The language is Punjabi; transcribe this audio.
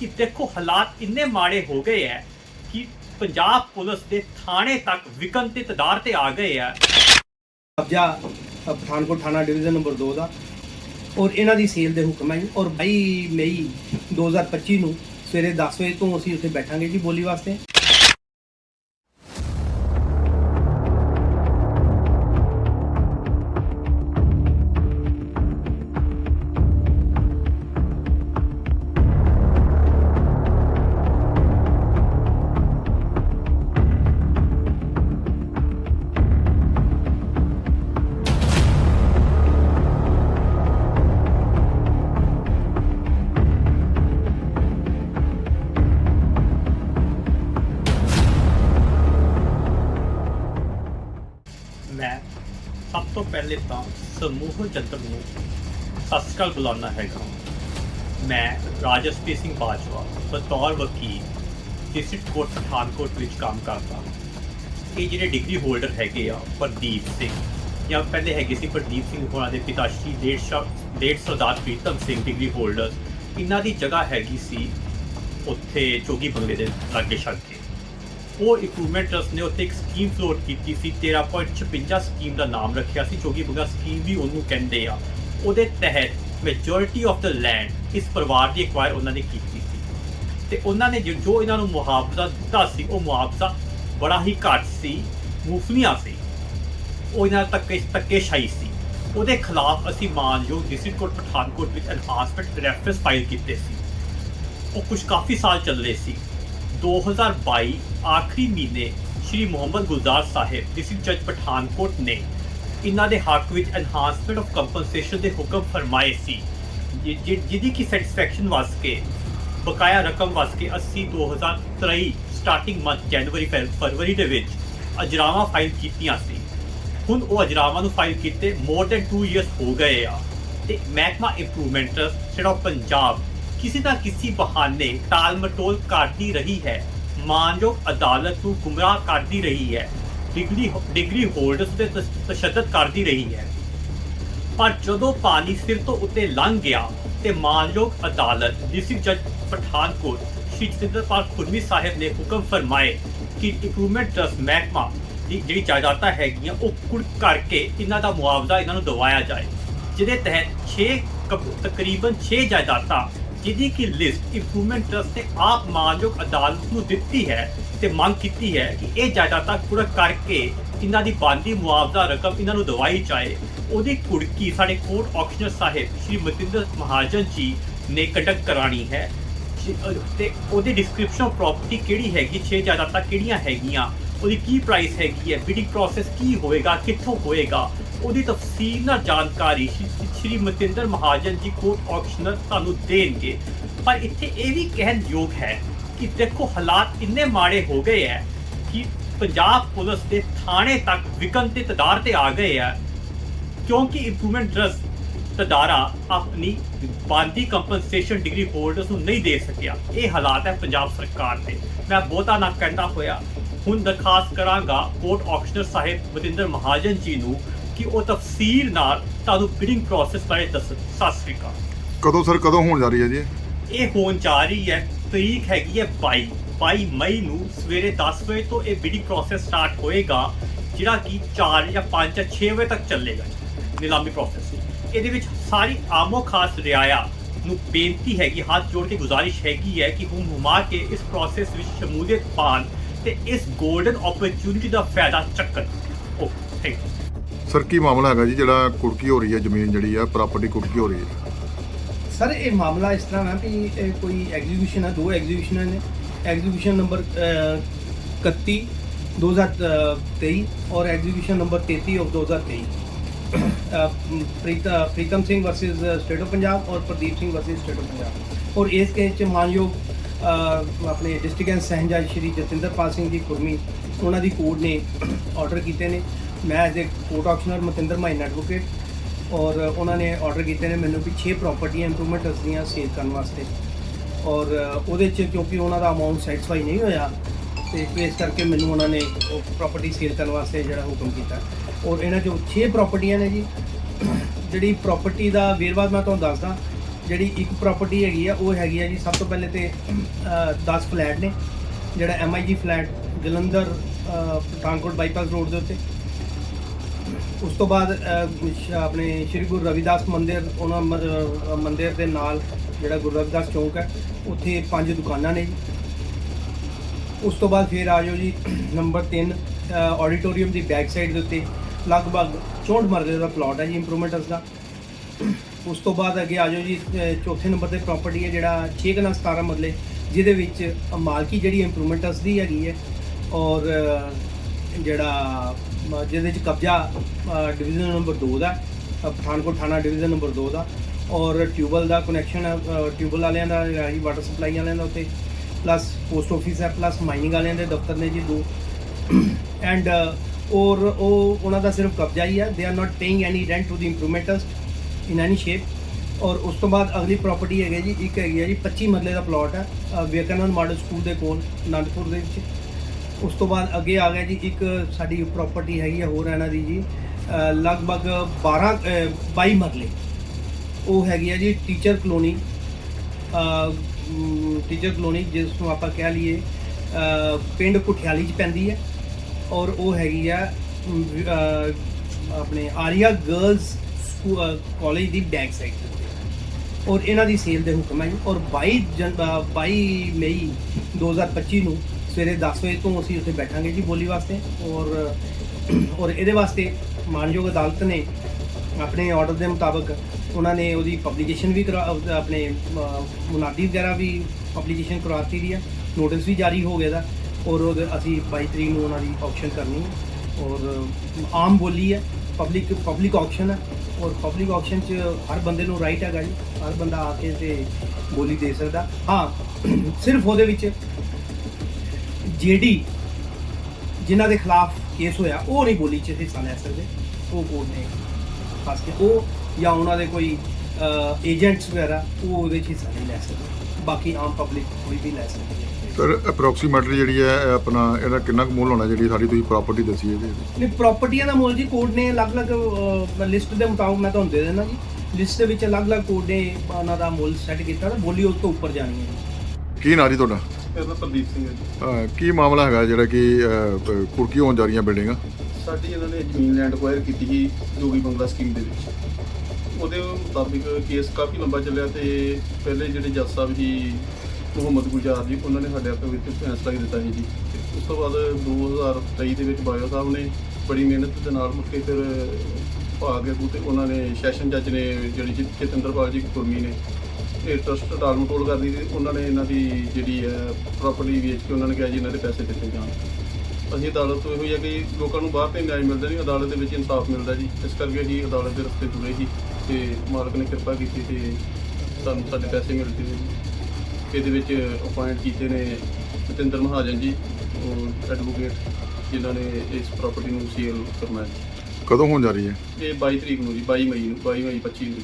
ਕਿ ਦੇਖੋ ਹਾਲਾਤ ਇੰਨੇ ਮਾੜੇ ਹੋ ਗਏ ਹੈ ਕਿ ਪੰਜਾਬ ਪੁਲਿਸ ਦੇ ਥਾਣੇ ਤੱਕ ਵਿਕਨ ਦਾਰ ਤੇ ਆ ਗਏ ਆ ਕਬਜ਼ਾ ਅ, ਪਠਾਨਕੋਟ ਥਾਣਾ ਡਿਵੀਜ਼ਨ ਨੰਬਰ 2 ਦਾ ਔਰ ਇਹਨਾਂ ਦੀ ਸੇਲ ਦੇ ਹੁਕਮ ਹੈ ਜੀ। ਔਰ 22 ਮਈ 2025 ਨੂੰ ਸਵੇਰੇ 10 ਵਜੇ ਤੋਂ ਅਸੀਂ ਉੱਥੇ ਬੈਠਾਂਗੇ ਜੀ ਬੋਲੀ ਵਾਸਤੇ। ਤੋਂ ਪਹਿਲੇ ਤਾਂ ਸਮੂਹ ਜਨਤਾ ਨੂੰ ਸਤਿ ਸ਼੍ਰੀ ਅਕਾਲ ਬੁਲਾਉਣਾ ਹੈਗਾ ਮੈਂ ਰਾਜਸਪ੍ਰੀਤ ਸਿੰਘ ਬਾਜਵਾ, ਬਤੌਰ ਵਕੀਲ, ਡਿਸਟ੍ਰਿਕਟ ਕੋਰਟ, ਪਠਾਨਕੋਟ ਵਿੱਚ ਕੰਮ ਕਰਦਾ ਹਾਂ। ਇਹ ਜਿਹੜੇ ਡਿਗਰੀ ਹੋਲਡਰ ਹੈਗੇ ਆ, ਪ੍ਰਦੀਪ ਸਿੰਘ, ਜਾਂ ਪਹਿਲੇ ਹੈਗੇ ਸੀ ਪ੍ਰਦੀਪ ਸਿੰਘ ਹੋਰਾਂ ਦੇ ਪਿਤਾ ਸ਼੍ਰੀ ਡੇਢ ਸ਼ਾ- ਡੇਢ ਸਰਦਾਰ ਪ੍ਰੀਤਮ ਸਿੰਘ ਡਿਗਰੀ ਹੋਲਡਰ, ਇਹਨਾਂ ਦੀ ਜਗ੍ਹਾ ਹੈਗੀ ਸੀ ਉੱਥੇ ਚੋਗੀ ਬੰਗਲੇ ਦੇ ਲਾਗੇ ਛੱਡ ਕੇ ਉਹ ਇੰਪਰੂਵਮੈਂਟ ਟਰਸਟ ਨੇ ਉੱਥੇ ਇੱਕ ਸਕੀਮ ਫਲੋਟ ਕੀਤੀ ਸੀ 13.56 ਸਕੀਮ ਦਾ ਨਾਮ ਰੱਖਿਆ ਸੀ ਚੋਗੀ ਬੰਗਲਾ ਸਕੀਮ ਵੀ ਉਹਨੂੰ ਕਹਿੰਦੇ ਆ। ਉਹਦੇ ਤਹਿਤ ਮੈਜੋਰਿਟੀ ਆਫ ਦ ਲੈਂਡ ਇਸ ਪਰਿਵਾਰ ਦੀ ਐਕਵਾਇਰ ਉਹਨਾਂ ਨੇ ਕੀਤੀ ਸੀ। ਤੇ ਉਹਨਾਂ ਨੇ ਜੋ ਜੋ ਇਹਨਾਂ ਨੂੰ ਮੁਆਵਜ਼ਾ ਦਿੱਤਾ ਸੀ, ਉਹ ਮੁਆਵਜ਼ਾ ਬੜਾ ਹੀ ਘੱਟ ਸੀ ਮੁਫਲੀਆਂ ਸੀ। ਉਹ ਇਹਨਾਂ ਤੱਕ ਧੱਕੇਸ਼ਾਹੀ ਸੀ। ਉਹਦੇ ਖਿਲਾਫ ਅਸੀਂ ਮਾਨਯੋਗ ਡਿਸਟ੍ਰਿਕਟ ਕੋਰਟ ਪਠਾਨਕੋਟ ਵਿੱਚ ਐਨਹਾਂਸਮੈਂਟ ਰੈਫਰੈਂਸ ਫਾਈਲ ਕੀਤੇ ਸੀ। ਉਹ ਕੁਝ ਕਾਫੀ ਸਾਲ ਚੱਲ ਰਹੇ ਸੀ। 2022 ਆਖਰੀ ਮਹੀਨੇ ਸ਼੍ਰੀ ਮੁਹੰਮਦ ਗੁਲਜ਼ਾਰ ਸਾਹਿਬ, ਡਿਸਟ੍ਰਿਕਟ ਜੱਜ ਪਠਾਨਕੋਟ ਨੇ ਇਹਨਾਂ ਦੇ ਹੱਕ ਵਿੱਚ ਐਨਹਾਂਸਮੈਂਟ ਆਫ ਕੰਪਨਸੇਸ਼ਨ ਦੇ ਹੁਕਮ ਫਰਮਾਏ ਸੀ। ਜਿ- ਜਿ- ਜਿਹਦੀ ਕੀ ਸੈਟੀਸਫੈਕਸ਼ਨ ਵਾਸਤੇ ਬਕਾਇਆ ਰਕਮ ਵਾਸਤੇ ਅਸੀਂ 2023 ਸਟਾਰਟਿੰਗ ਮੰਥ ਜਨਵਰੀ ਫੈ- ਫਰਵਰੀ ਦੇ ਵਿੱਚ ਅਜਰਾਵਾਂ ਫਾਈਲ ਕੀਤੀਆਂ ਸੀ। ਹੁਣ ਉਹ ਅਜਰਾਵਾਂ ਨੂੰ ਫਾਈਲ ਕੀਤੇ ਮੋਰ ਦੈਨ 2 ਇਅਰਸ ਹੋ ਗਏ ਆ। ਤੇ ਮਹਿਕਮਾ ਇੰਪਰੂਵਮੈਂਟ ਸਟੇਟ ਆਫ ਪੰਜਾਬ ਕਿਸੇ ਨਾ ਕਿਸੇ ਬਹਾਨੇ ਟਾਲ ਮਟੋਲ ਕਰਦੀ ਰਹੀ ਹੈ। ਮਾਨਯੋਗ ਅਦਾਲਤ ਨੂੰ ਗੁੰਮਰਾਹ ਕਰਦੀ ਰਹੀ ਹੈ। ਡਿਗਰੀ ਡਿਗਰੀ ਹੋਲਡਰਸ ਤੇ ਤਸ਼ੱਦਦ ਕਰਦੀ ਰਹੀ ਹੈ। ਪਰ ਜਦੋਂ ਪਾਣੀ ਸਿਰ ਤੋਂ ਉੱਤੇ ਲੰਘ ਗਿਆ ਤੇ ਮਾਨਯੋਗ ਅਦਾਲਤ, ਡਿਸਟ੍ਰਿਕਟ ਜੱਜ ਪਠਾਨਕੋਟ, ਸ਼੍ਰੀ ਜਤਿੰਦਰਪਾਲ ਖੁਰਮੀ ਸਾਹਿਬ ਨੇ ਹੁਕਮ ਫਰਮਾਏ ਕਿ ਇੰਪਰੂਵਮੈਂਟ ਟਰਸਟ ਮਹਿਕਮਾ ਦੀ ਜਿਹੜੀ ਜਾਇਦਾਦਾਂ ਹੈਗੀਆਂ ਉਹ ਕੁੜ ਕਰਕੇ ਇਹਨਾਂ ਦਾ ਮੁਆਵਜ਼ਾ ਇਹਨਾਂ ਨੂੰ ਦਵਾਇਆ ਜਾਏ, ਜਿਹਦੇ ਤਹਿਤ 6 ਤਕਰੀਬਨ 6 ਜਾਇਦਾਦਾਂ ਜਿਹਦੀ ਕਿ ਲਿਸਟ ਇੰਪਰੂਵਮੈਂਟ ਟਰਸਟ ਨੇ ਆਪ ਮਾਨਯੋਗ ਅਦਾਲਤ ਨੂੰ ਦਿੱਤੀ ਹੈ ਤੇ ਮੰਗ ਕੀਤੀ ਹੈ ਕਿ ਇਹ ਜਾਇਦਾਦਾਂ ਕੁੜ ਕਰਕੇ ਇਹਨਾਂ ਦੀ ਬਣਦੀ ਮੁਆਵਜ਼ਾ ਰਕਮ ਇਹਨਾਂ ਨੂੰ ਦਵਾਈ ਜਾਏ। ਉਹਦੀ ਕੁੜਕੀ ਸਾਡੇ ਕੋਰਟ ਆਕਸ਼ਨਰ ਸਾਹਿਬ ਸ਼੍ਰੀ ਮਤਿੰਦਰ ਮਹਾਜਨ ਜੀ ਨੇ ਕੰਡਕਟ ਕਰਾਣੀ ਹੈ। ਜੀ, ਤੇ ਉਹਦੀ ਡਿਸਕ੍ਰਿਪਸ਼ਨ ਆਫ ਪ੍ਰਾਪਰਟੀ ਕਿਹੜੀ ਹੈਗੀ 6 ਜਾਇਦਾਦਾਂ ਕਿਹੜੀਆਂ ਹੈਗੀਆਂ ਉਹਦੀ ਕੀ ਪ੍ਰਾਈਸ ਹੈਗੀ ਹੈ ਬਿਡਿੰਗ ਪ੍ਰੋਸੈਸ ਕੀ ਹੋਏਗਾ ਕਿੱਥੋਂ ਹੋਏਗਾ ਉਹਦੀ ਤਫਸੀਲ ਨਾਲ ਜਾਣਕਾਰੀ ਸ਼੍ਰੀ- ਸ਼੍ਰੀ ਮਤਿੰਦਰ ਮਹਾਜਨ ਜੀ ਕੋਰਟ ਆਕਸ਼ਨਰ ਤੁਹਾਨੂੰ ਦੇਣਗੇ। ਪਰ ਇੱਥੇ ਇਹ ਵੀ ਕਹਿਣ ਯੋਗ ਹੈ ਕਿ ਦੇਖੋ ਹਾਲਾਤ ਇੰਨੇ ਮਾੜੇ ਹੋ ਗਏ ਹੈ ਕਿ ਪੰਜਾਬ ਪੁਲਿਸ ਦੇ ਥਾਣੇ ਤੱਕ ਵਿਕਨ ਤੇ ਤਦਾਰ ਤੇ ਆ ਗਏ ਹੈ। ਕਿਉਂਕਿ ਇੰਪਰੂਵਮੈਂਟ ਟਰਸਟ ਤਦਾਰਾ ਆਪਣੀ ਬਾਂਦੀ ਕੰਪਨਸੇਸ਼ਨ ਡਿਗਰੀ ਹੋਲਡਰਸ ਨੂੰ ਨਹੀਂ ਦੇ ਸਕਿਆ। ਇਹ ਹਾਲਾਤ ਹੈ ਪੰਜਾਬ ਸਰਕਾਰ ਦੇ। ਮੈਂ ਬਹੁਤਾ ਨਾ ਕਹਿੰਦਾ ਹੋਇਆ। ਹੁਣ ਦਰਖਾਸਤ ਕਰਾਂਗਾ ਕੋਰਟ ਆਕਸ਼ਨਰ ਸਾਹਿਬ ਬਤਿੰਦਰ ਮਹਾਜਨ ਜੀ ਨੂੰ ਕਿ ਉਹ ਤਫਸੀਲ ਨਾਲ ਤੁਹਾਨੂੰ ਬਿਡਿੰਗ ਪ੍ਰੋਸੈਸ ਬਾਰੇ ਦੱਸ ਸਤਿ ਸ੍ਰੀ ਅਕਾਲ। ਕਦੋਂ ਸਰ ਕਦੋਂ ਹੋਣ ਜਾ ਰਹੀ ਹੈ ਜੀ? ਇਹ ਹੋਣ ਜਾ ਰਹੀ ਹੈ ਤਰੀਕ ਹੈਗੀ ਹੈ 22 ਬਾਈ ਮਈ ਨੂੰ ਸਵੇਰੇ 10 ਵਜੇ ਤੋਂ ਇਹ ਬਿਡਿੰਗ ਪ੍ਰੋਸੈਸ ਸਟਾਰਟ ਹੋਏਗਾ ਜਿਹੜਾ ਕਿ 4 ਜਾਂ 5 ਜਾਂ 6 ਵਜੇ ਤੱਕ ਚੱਲੇਗਾ। ਨਿਲਾਮੀ ਪ੍ਰੋਸੈਸ ਇਹਦੇ ਵਿੱਚ ਸਾਰੀ ਆਮੋ ਖਾਸ ਰਿਆਇਆ ਨੂੰ ਬੇਨਤੀ ਹੈਗੀ ਹੱਥ ਜੋੜ ਕੇ ਗੁਜ਼ਾਰਿਸ਼ ਹੈਗੀ ਹੈ ਕਿ ਹੁਣ ਹੁਮਾ ਕੇ ਇਸ ਪ੍ਰੋਸੈਸ ਵਿੱਚ ਸ਼ਮੂਲੀਅਤ ਪਾਣ ਤੇ ਇਸ ਗੋਲਡਨ ਓਪਰਚੁਨਿਟੀ ਦਾ ਫਾਇਦਾ ਚੱਕਣ। ਓਕੇ ਥੈਂਕ ਯੂ ਸਰ ਕੀ ਮਾਮਲਾ ਹੈਗਾ ਜੀ? ਜਿਹੜਾ ਕੁੜਕੀ ਹੋ ਰਹੀ ਹੈ ਜ਼ਮੀਨ ਜਿਹੜੀ ਆ ਪ੍ਰਾਪਰਟੀ ਕੁੜਕੀ ਹੋ ਰਹੀ ਹੈ। ਸਰ ਇਹ ਮਾਮਲਾ ਇਸ ਤਰ੍ਹਾਂ ਹੈ ਕਿ ਇਹ ਕੋਈ ਐਗਜ਼ੀਬਿਸ਼ਨ ਹੈ ਦੋ ਐਗਜ਼ੀਬਿਸ਼ਨਾਂ ਨੇ। ਐਗਜ਼ੀਬਿਸ਼ਨ ਨੰਬਰ 31 2023 ਔਰ exhibition number 33 of 2023 uh, Preeta Pritam Singh versus state of Punjab ਔਰ Pradeep Singh versus state of Punjab ਔਰ ਇਸ ਕੇਸ ਚ ਮਾਨਯੋਗ ਅਹ, ਆਪਣੇ ਡਿਸਟ੍ਰਿਕਟ ਐਂਡ ਸਹਿ ਸ਼੍ਰੀ ਜਤਿੰਦਰਪਾਲ ਸਿੰਘ ਜੀ ਕੁਰਮੀ ਉਹਨਾਂ ਦੀ ਕੋਰਟ ਨੇ ਆਰਡਰ ਕੀਤੇ ਨੇ। ਮੈਂ as a court officer Matinder mine advocate ਔਰ ਉਹਨਾਂ ਨੇ ਆਰਡਰ ਕੀਤੇ ਨੇ ਮੈਨੂੰ ਵੀ 6 ਪ੍ਰਾਪਰਟੀਆਂ ਇੰਪਰੂਵਮੈਂਟ ਦੀਆਂ ਸੇਲ ਕਰਨ ਵਾਸਤੇ। ਔਰ ਉਹਦੇ ਚ ਕਿਉਂਕਿ ਉਹਨਾਂ ਦਾ ਅਮਾਉਂਟ ਸੈਟੀਸਫਾਈ ਨਹੀਂ ਹੋਇਆ, ਤੇ ਇਸ ਕਰਕੇ ਮੈਨੂੰ ਉਹਨਾਂ ਨੇ ਉਹ ਪ੍ਰਾਪਰਟੀ ਸੇਲ ਕਰਨ ਵਾਸਤੇ ਜਿਹੜਾ ਹੁਕਮ ਕੀਤਾ। ਔਰ ਇਹਨਾਂ ਚੋਂ 6 ਪ੍ਰਾਪਰਟੀਆਂ ਨੇ ਜੀ। ਜਿਹੜੀ ਪ੍ਰਾਪਰਟੀ ਦਾ ਵੇਰਵਾ ਮੈਂ ਤੁਹਾਨੂੰ ਦੱਸਦਾ, ਜਿਹੜੀ ਇੱਕ ਪ੍ਰਾਪਰਟੀ ਹੈਗੀ ਆ, ਉਹ ਹੈਗੀ ਆ ਜੀ ਸਭ ਤੋਂ ਪਹਿਲੇ ਤੇ 10 ਫਲੈਟ ਨੇ, ਜਿਹੜਾ MIG flat Jalandhar Pathankot bypass road ਦੇ ਉੱਤੇ। ਉਸ ਤੋਂ ਬਾਅਦ ਅ, ਆਪਣੇ ਸ਼੍ਰੀ ਗੁਰੂ ਰਵਿਦਾਸ ਮੰਦਿਰ ਉਹਨਾਂ ਮ- ਅ, ਮੰਦਿਰ ਦੇ ਨਾਲ ਜਿਹੜਾ ਗੁਰੂ ਰਵਿਦਾਸ ਚੌਂਕ ਹੈ ਉੱਥੇ ਪੰਜ ਦੁਕਾਨਾਂ ਨੇ ਜੀ। ਉਸ ਤੋਂ ਬਾਅਦ ਫਿਰ ਆ ਜਾਓ ਜੀ ਨੰਬਰ 3 ਆਡੀਟੋਰੀਅਮ ਦੀ ਬੈਕ ਸਾਈਡ ਦੇ ਉੱਤੇ। ਲਗਭਗ 64 ਮਰਲੇ ਦਾ ਪਲਾਟ ਹੈ ਜੀ ਇੰਪਰੂਵਮੈਂਟਸ ਦਾ। ਉਸ ਤੋਂ ਬਾਅਦ ਅੱਗੇ ਆ ਜਾਓ ਜੀ ਅ, ਚੌਥੇ ਨੰਬਰ ਤੇ ਪ੍ਰਾਪਰਟੀ ਹੈ ਜਿਹੜਾ 6 ਕਨਾ 17 ਮਰਲੇ ਜਿਹਦੇ ਵਿੱਚ ਮਾਲਕੀ ਜਿਹੜੀ ਇੰਪਰੂਵਮੈਂਟਸ ਦੀ ਹੈਗੀ ਹੈ ਔਰ ਅ, ਜਿਹੜਾ ਜਿਹਦੇ ਵਿੱਚ ਕਬਜ਼ਾ ਡਿਵੀਜ਼ਨ ਨੰਬਰ 2 ਦਾ ਪਠਾਨਕੋਟ ਥਾਣਾ ਡਿਵੀਜ਼ਨ ਨੰਬਰ 2 ਦਾ ਔਰ ਟਿਊਬਲ ਦਾ ਕਨੈਕਸ਼ਨ ਟਿਊਬਲ ਵਾਲਿਆਂ ਦਾ ਹੈਗਾ ਜੀ ਵਾਟਰ ਸਪਲਾਈ ਵਾਲਿਆਂ ਦਾ ਉੱਤੇ ਪਲੱਸ ਪੋਸਟ ਆਫਿਸ ਹੈ ਪਲੱਸ ਮਾਈਨਿੰਗ ਵਾਲਿਆਂ ਦੇ ਦਫ਼ਤਰ ਨੇ ਜੀ ਦੋ। ਐਂਡ ਔਰ ਉਹ, ਉਹਨਾਂ ਦਾ ਸਿਰਫ ਕਬਜ਼ਾ ਹੀ ਹੈ they are not paying any rent to the improvements in any shape ਔਰ ਉਸ ਤੋਂ ਬਾਅਦ ਅਗਲੀ ਪ੍ਰਾਪਰਟੀ ਹੈਗੀ ਜੀ, ਇੱਕ ਹੈਗੀ ਹੈ ਜੀ 25 ਮਰਲੇ ਦਾ ਪਲਾਟ ਹੈ ਵਿਵੇਕਾਨੰਦ ਮਾਡਲ ਸਕੂਲ ਦੇ ਕੋਲ, ਅਨੰਦਪੁਰ ਦੇ ਵਿੱਚ। ਉਸ ਤੋਂ ਬਾਅਦ ਅੱਗੇ ਆ ਗਿਆ ਜੀ ਇੱਕ ਸਾਡੀ ਪ੍ਰਾਪਰਟੀ ਹੈਗੀ ਹੈ ਹੋਰ ਇਹਨਾਂ ਦੀ ਜੀ ਲਗਭਗ 12 ਅ, 22 ਮਰਲੇ। ਉਹ ਹੈਗੀ ਆ ਜੀ ਟੀਚਰ ਕਲੋਨੀ ਟੀਚਰ ਕਲੋਨੀ ਜਿਸ ਨੂੰ ਆਪਾਂ ਕਹਿ ਲਈਏ ਪਿੰਡ ਕੁਠਿਆਲੀ ਚ ਪੈਂਦੀ ਹੈ। ਔਰ ਉਹ ਹੈਗੀ ਆ ਆਪਣੇ ਆਰੀਆ ਗਰਲਸ ਕਾਲਜ ਦੀ ਬੈਕ ਸਾਈਡ ਤੇ। ਔਰ ਇਹਨਾਂ ਦੀ ਸੇਲ ਦੇ ਹੁਕਮ ਹੈ ਜੀ। ਔਰ 22 ਜਨ ਅ, 22 ਮਈ 2025 ਨੂੰ ਸਵੇਰੇ 10 ਵਜੇ ਤੋਂ ਅਸੀਂ ਉੱਥੇ ਬੈਠਾਂਗੇ ਜੀ ਬੋਲੀ ਵਾਸਤੇ ਔਰ ਔਰ ਇਹਦੇ ਵਾਸਤੇ ਮਾਨਯੋਗ ਅਦਾਲਤ ਨੇ ਆਪਣੇ ਆਰਡਰ ਦੇ ਮੁਤਾਬਕ ਉਹਨਾਂ ਨੇ ਉਹਦੀ ਪਬਲੀਕੇਸ਼ਨ ਵੀ ਕਰਾ ਆਪਣੇ ਮੁਨਾਦੀ ਵਗੈਰਾ ਵੀ ਪਬਲੀਕੇਸ਼ਨ ਕਰਵਾਤੀ ਦੀ ਹੈ ਨੋਟਿਸ ਵੀ ਜਾਰੀ ਹੋ ਗਿਆ ਦਾ ਔਰ ਉਹਦੇ ਅਸੀਂ 22 ਤਰੀਕ ਨੂੰ ਉਹਨਾਂ ਦੀ ਆਕਸ਼ਨ ਕਰਨੀ ਹੈ ਔਰ ਆਮ ਬੋਲੀ ਹੈ ਪਬਲਿਕ ਪਬਲਿਕ ਆਕਸ਼ਨ ਹੈ ਔਰ ਪਬਲਿਕ ਆਕਸ਼ਨ 'ਚ ਹਰ ਬੰਦੇ ਨੂੰ ਰਾਈਟ ਹੈਗਾ ਜੀ, ਹਰ ਬੰਦਾ ਆ ਕੇ ਤੇ ਬੋਲੀ ਦੇ ਸਕਦਾ। ਹਾਂ, ਸਿਰਫ ਉਹਦੇ ਵਿੱਚ ਜੀਡੀ ਜਿਨ੍ਹਾਂ ਦੇ ਖਿਲਾਫ ਕੇਸ ਹੋਇਆ ਉਹ ਨਹੀਂ ਬੋਲੀ 'ਚ ਹਿੱਸਾ ਲੈ ਸਕਦੇ ਉਹ ਕੋਰਟ ਨੇ ਖਾਸ ਕੇ ਉਹ ਜਾਂ ਉਹਨਾਂ ਦੇ ਕੋਈ ਏਜੰਟਸ ਵਗੈਰਾ ਉਹ ਉਹਦੇ 'ਚ ਹਿੱਸਾ ਨਹੀਂ ਲੈ ਸਕਦੇ। ਬਾਕੀ ਆਮ ਪਬਲਿਕ ਕੋਈ ਵੀ ਲੈ ਸਕਦੀ ਹੈ। ਸਰ ਅਪਰੋਕਸੀਮੇਟਲੀ ਜਿਹੜੀ ਹੈ ਆਪਣਾ ਇਹਦਾ ਕਿੰਨਾ ਕੁ ਮੁੱਲ ਹੋਣਾ ਜਿਹੜੀ ਸਾਰੀ ਤੁਸੀਂ ਪ੍ਰਾਪਰਟੀ ਦੱਸੀ ਜੀ? ਨਹੀਂ ਪ੍ਰਾਪਰਟੀਆਂ ਦਾ ਮੁੱਲ ਜੀ ਕੋਰਟ ਨੇ ਅਲੱਗ-ਅਲੱਗ ਲਿਸਟ ਦੇ ਮੁਤਾਬਕ ਮੈਂ ਤੁਹਾਨੂੰ ਦੇ ਦੇਣਾ ਜੀ। ਲਿਸਟ ਦੇ ਵਿੱਚ ਅਲੱਗ-ਅਲੱਗ ਕੋਰਟ ਨੇ ਉਹਨਾਂ ਦਾ ਮੁੱਲ ਸੈੱਟ ਕੀਤਾ ਤਾਂ ਬੋਲੀ ਉਸ ਤੋਂ ਉੱਪਰ ਜਾਣੀ ਹੈ ਜੀ। ਕੀ ਨਾਂ ਜੀ ਤੁਹਾਡਾ? ਮੇਰਾ ਨਾਮ ਪ੍ਰਦੀਪ ਸਿੰਘ ਹੈ ਜੀ। ਅਹ ਕੀ ਮਾਮਲਾ ਹੈਗਾ ਜਿਹੜਾ ਕਿ ਅਹ, ਪ- ਕੁਰਕੀ ਹੋਣ ਜਾ ਰਹੀਆਂ ਬਿਲਡਿੰਗਾਂ? ਸਾਡੀ ਇਹਨਾਂ ਨੇ ਜ਼ਮੀਨ ਲੈਂਡ ਅਕਵਾਇਰ ਕੀਤੀ ਸੀ ਜੋਗੀ ਬੰਗਲਾ ਸਕੀਮ ਦੇ ਵਿੱਚ। ਉਹਦੇ ਮੁਤਾਬਿਕ ਕੇਸ ਕਾਫੀ ਲੰਬਾ ਚੱਲਿਆ ਤੇ ਪਹਿਲੇ ਜਿਹੜੇ ਜੱਜ ਸਾਹਿਬ ਜੀ ਮੁਹੰਮਦ ਗੁਲਜ਼ਾਰ ਜੀ ਉਹਨਾਂ ਨੇ ਸਾਡੇ ਆਪੇ ਵਿੱਚ ਫੈਸਲਾ ਹੀ ਦਿੱਤਾ ਸੀ ਜੀ। ਤੇ ਉਸ ਤੋਂ ਬਾਅਦ 2023 ਦੇ ਵਿੱਚ ਬਾਇਓ ਸਾਹਿਬ ਨੇ ਬੜੀ ਮਿਹਨਤ ਦੇ ਨਾਲ ਮੁੜ ਕੇ ਫਿਰ ਭਾਗ ਅੱਗੂ ਤੇ ਉਹਨਾਂ ਨੇ ਸੈਸ਼ਨ ਜੱਜ ਨੇ ਜਿਹੜੀ ਜੀ ਚਿਤਿੰਦਰਪਾਲ ਜੀ ਕੁਰਮੀ ਨੇ ਇਹ ਟਰਸਟ ਟਾਲਮਟੋਲ ਕਰਦੀ ਸੀ ਉਹਨਾਂ ਨੇ ਇਹਨਾਂ ਦੀ ਜਿਹੜੀ ਹੈ ਪ੍ਰਾਪਰਟੀ ਵੇਚ ਕੇ ਉਹਨਾਂ ਨੇ ਕਿਹਾ ਜੀ ਇਹਨਾਂ ਦੇ ਪੈਸੇ ਦਿੱਤੇ ਜਾਣ। ਅਸੀਂ ਅਦਾਲਤ ਤੋਂ ਇਹੋ ਹੀ ਹੈ ਕਿ ਲੋਕਾਂ ਨੂੰ ਬਾਹਰ ਤੇ ਨਿਆਂ ਮਿਲਦਾ ਨਹੀਂ ਅਦਾਲਤ ਦੇ ਵਿੱਚ ਇਨਸਾਫ ਮਿਲਦਾ ਜੀ। ਇਸ ਕਰਕੇ ਅਸੀਂ ਅਦਾਲਤ ਦੇ ਰਸਤੇ ਤੁਰੇ ਸੀ ਤੇ ਮਾਲਕ ਨੇ ਕਿਰਪਾ ਕੀਤੀ ਤੇ ਸਾਨੂੰ ਸਾਡੇ ਪੈਸੇ ਮਿਲ ਗਏ ਜੀ। ਇਹਦੇ ਵਿੱਚ ਅਪਾਇੰਟ ਕੀਤੇ ਨੇ ਸਤਿੰਦਰ ਮਹਾਜਨ ਜੀ ਉਹ ਐਡਵੋਕੇਟ ਜਿਨ੍ਹਾਂ ਨੇ ਇਸ ਪ੍ਰਾਪਰਟੀ ਨੂੰ ਸੇਲ ਕਰਨਾ ਹੈ ਕਦੋਂ ਹੋਣ ਜਾ ਰਹੀ ਹੈ? ਇਹ 22 ਤਰੀਕ ਨੂੰ ਜੀ 22 ਮਈ ਨੂੰ 22 ਮਈ 25 ਨੂੰ।